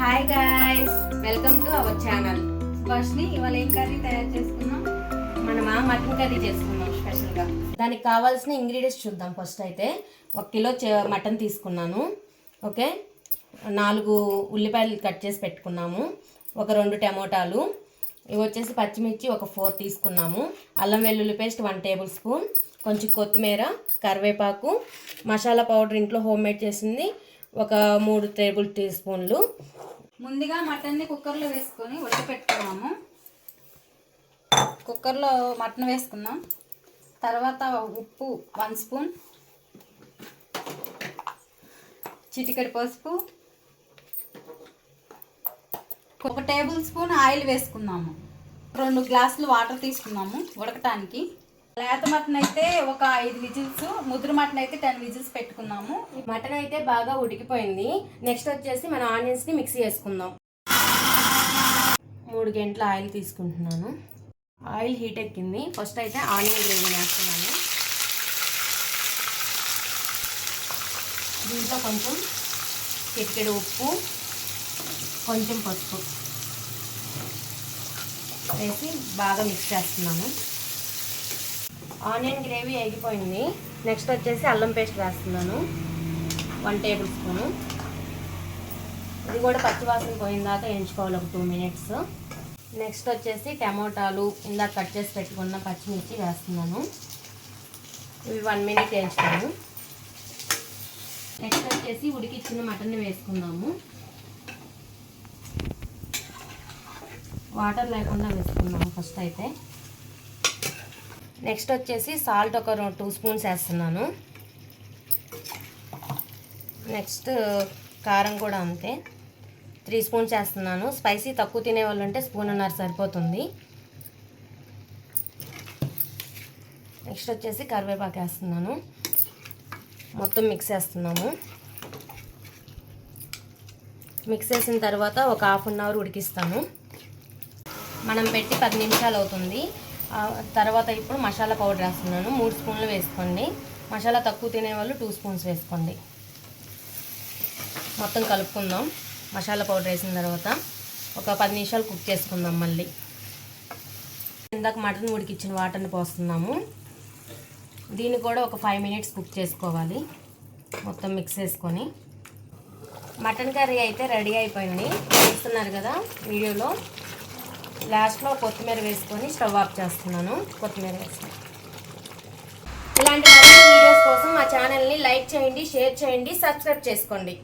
Hi guys welcome to our channel ఫస్ట్ని ఇవాళ ఏం curry తయారు చేసుకున్నాం? మనమా మటన్ కర్రీ చేసుకున్నాం స్పెషల్గా దానికి కావాల్సిన ఇంగ్రీడియంట్స్ చూద్దాం ఫస్ట్ అయితే. ఒక కిలో మటన్ తీసుకున్నాను. ఓకే? నాలుగు ఉల్లిపాయలు కట్ చేసి పెట్టుకున్నాము. ఒక రెండు టమోటాలు. ఇవి వచ్చేసి పచ్చిమిర్చి ఒక ఫోర్ తీసుకున్నాము. అల్లం వెల్లుల్లి పేస్ట్ వన్ టేబుల్ స్పూన్ కొంచెం కొత్తిమీర కరివేపాకు మసాలా పౌడర్ ఇంట్లో హోమ్ మేడ్ చేసింది ఒక మూడు టేబుల్ టీ స్పూన్లు ముందుగా మటన్ని కుక్కర్లో వేసుకొని ఉడకపెట్టుకున్నాము. కుక్కర్లో మటన్ వేసుకున్నాం తర్వాత ఉప్పు వన్ స్పూన్ చిటికెడు పసుపు ఒక టేబుల్ స్పూన్ ఆయిల్ వేసుకున్నాము. రెండు గ్లాసులు వాటర్ తీసుకున్నాము ఉడకటానికి. లేత మటన్ అయితే ఒక ఐదు విజిల్స్ ముద్ర మటన్ అయితే టెన్ విజిల్స్ పెట్టుకున్నాము. మటన్ అయితే బాగా ఉడికిపోయింది. నెక్స్ట్ వచ్చేసి మన ఆనియన్స్ని మిక్సీ చేసుకుందాం. మూడు గంటల ఆయిల్ తీసుకుంటున్నాను. ఆయిల్ హీట్ ఎక్కింది. ఫస్ట్ అయితే ఆనియన్ గ్రేవీ వేస్తున్నాను. దీంట్లో కొంచెం చిటికెడు ఉప్పు కొంచెం పసుపు వేసి బాగా మిక్స్ చేస్తున్నాను. ఆనియన్ గ్రేవీ ఎగిపోయింది నెక్స్ట్ వచ్చేసి అల్లం పేస్ట్ వేస్తున్నాను. One tablespoon. ఇది కూడా పచ్చివాసన పోయిన దాకా ఎంచుకోవాలి ఒక టూ మినిట్స్. నెక్స్ట్ వచ్చేసి టమోటాలు ఇందాక కట్ చేసి పెట్టుకున్న పచ్చిమిర్చి వేస్తున్నాను. ఇవి వన్ మినిట్ వేయించుతాను నెక్స్ట్ వచ్చేసి ఉడికిచ్చిన మటన్ వేసుకుందాము. వాటర్ లేకుండా వేసుకుందాము ఫస్ట్ అయితే. నెక్స్ట్ వచ్చేసి సాల్ట్ ఒక టూ స్పూన్స్ వేస్తున్నాను. నెక్స్ట్ కారం కూడా అంతే. త్రీ స్పూన్స్ వేస్తున్నాను. స్పైసీ తక్కువ తినే వాళ్ళు ఉంటే స్పూన్ అన్నారు సరిపోతుంది. నెక్స్ట్ వచ్చేసి కరివేపాకు వేస్తున్నాను. మొత్తం మిక్స్ చేస్తున్నాము మిక్స్ చేసిన తర్వాత ఒక హాఫ్ అన్ అవర్ ఉడికిస్తాను. మనం పెట్టి పది నిమిషాలు అవుతుంది. తర్వాత ఇప్పుడు మసాలా పౌడర్ వేస్తున్నాను. మూడు స్పూన్లు వేసుకోండి. మసాలా తక్కువ తినే వాళ్ళు టూ స్పూన్స్ వేసుకోండి. మొత్తం కలుపుకుందాం. మసాలా పౌడర్ వేసిన తర్వాత ఒక పది నిమిషాలు కుక్ చేసుకుందాం మళ్ళీ. ఇందాక మటన్ ఉడికిచ్చిన వాటర్ని పోస్తున్నాము. దీన్ని కూడా ఒక ఫైవ్ మినిట్స్ కుక్ చేసుకోవాలి. మొత్తం మిక్స్ చేసుకొని. మటన్ కర్రీ అయితే రెడీ అయిపోయింది. చూస్తున్నారు కదా వీడియోలో. లాస్ట్లో కొత్తిమీర వేసుకొని స్టవ్ ఆఫ్ చేస్తున్నాను. కొత్తిమీర వేసుకొని. ఇలాంటి మరిన్ని వీడియోస్ కోసం మా ఛానల్ని లైక్ చేయండి షేర్ చేయండి సబ్స్క్రైబ్ చేసుకోండి.